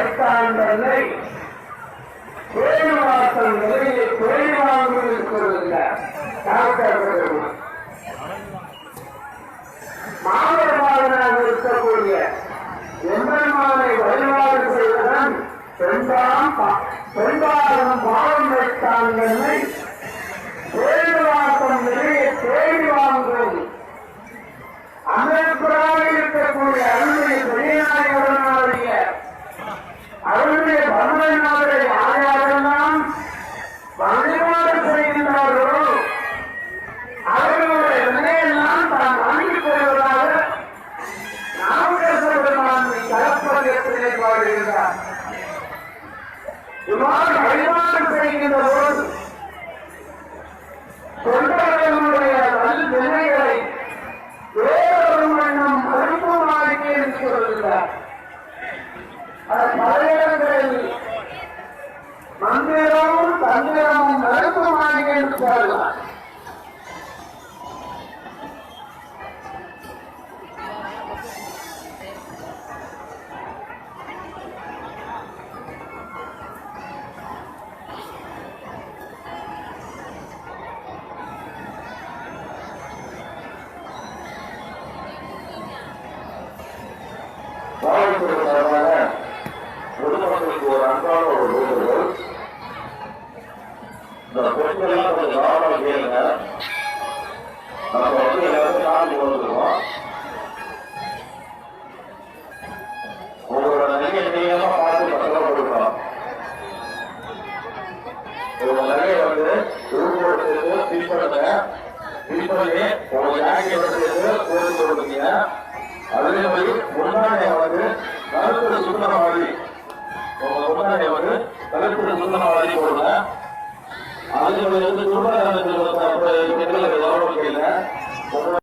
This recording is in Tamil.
பெரும்பாலும் வைத்தாண்டனை பேருவாசல் நிலையை குறைவாக இருக்கிறதில்ல டாக்டர் காவல்துறை சார்பாக பொதுமக்களுக்கு ஒரு அன்பான ஒரு வேண்டுகோள் இந்த பொருட்கள்லாம் கொஞ்சம் கவனமா கேளுங்க நம்ம வந்து எல்லாரும் தாண்டி வந்துருவோம். உங்களோட நகையை நீளமா பார்த்து பத்திரமா கொடுக்கணும். உங்க நகையை வந்து உருவோடு சேர்த்து பண்ணுங்க ஃபில் பண்ணி உங்க ஜாக்கெட்டோட போட்டு அதே மாதிரி முன்னாடி அவருக்கு கருத்து சுந்தரவாதி. முன்னாடி அவரு கருத்து சுந்தரவாதி போடுங்க. அதுக்கு வந்து சுந்தரவாதி எங்களுக்கு கவனிக்கல